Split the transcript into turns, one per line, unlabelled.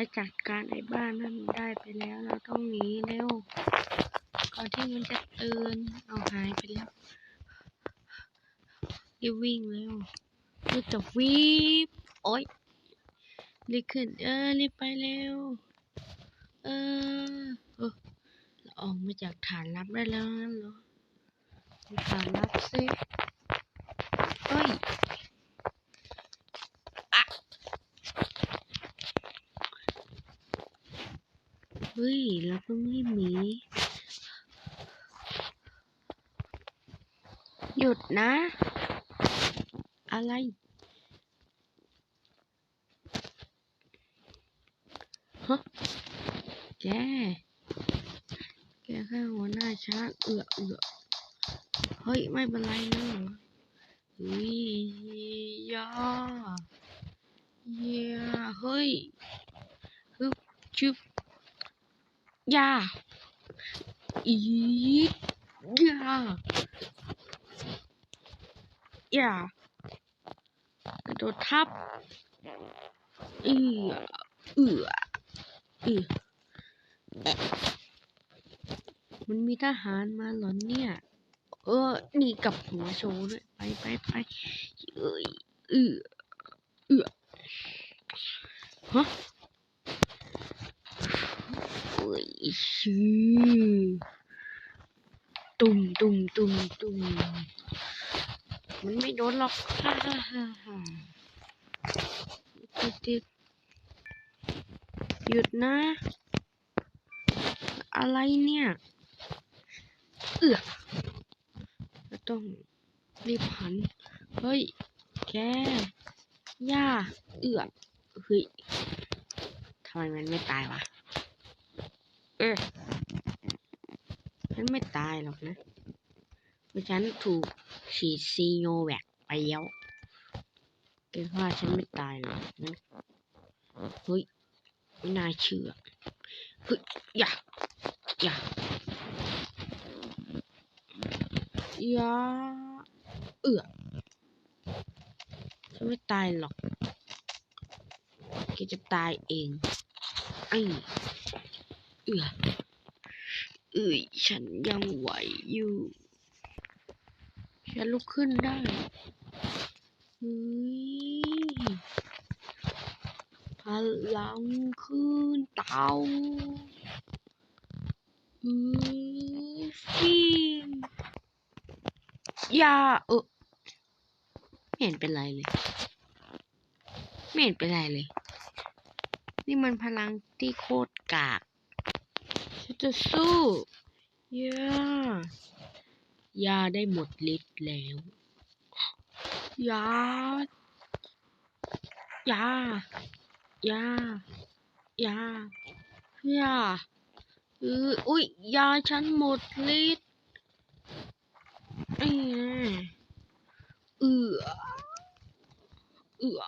ค่จัดการไอ้บ้านนั่นได้ไปแล้วเราต้องหนีเร็วก่อนที่มันจะตื่นเอาหายไปแล้วรีบวิ่งเร็วรีบจะวิบโอ๊ยรีบขึ้นเออรีบไปเร็วเออเออเราออกมาจากฐานลับได้แล้วนั่นเหรอฐานลับสิเฮ้ยอะเฮ้ย เราต้องรีบหนี หยุดนะ อะไร ฮะ แก แกแค่หัวหน้าช้างเอือเอือเฮ้ย ไม่เป็นไรนะเฮ้ยยาเยียเฮ้ยฮึบชึบ ยา อียา ยากระโดดทับเอือเอือเอือมันมีทหารมาหรอเนี่ย เออ นี่กับหัวโชว์ด้วยไปไปไปเอ้ยเอืออฮะเอ้ ยชื่อตุ่มตุ่มตุ่มตุ่มมันไม่โดนหรอกฮ่าฮ่าฮ่าฮ่าติดหยุดนะ อะไรเนี่ย เอือต้องรีบหัน เฮ้ย แกย่า เอือเฮ้ยทำไมมันไม่ตายวะ เออฉันไม่ตายหรอกนะเพราะฉันถูกฉีดซีโนแวคไปแล้วแกว่าฉันไม่ตายหรอกนะเฮ้ยไม่น่าเชื่อเฮ้ยอย่าอย่าอย่าเอือฉันไม่ตายหรอกแกจะตายเองไอ้ เอือเอ้ยฉันยังไหวอยู่ ฉันลุกขึ้นได้เฮ้ยพลังขึ้นเตาเฮ้ยฟิงอย่าเออไม่เห็นเป็นไรเลย ไม่เห็นเป็นไรเลย นี่มันพลังที่โคตรกาก จะสู้ยายาได้หมดฤทธิ์แล้วยายายายายาเอออุ้ยยาฉันหมดฤทธิ์เออเออ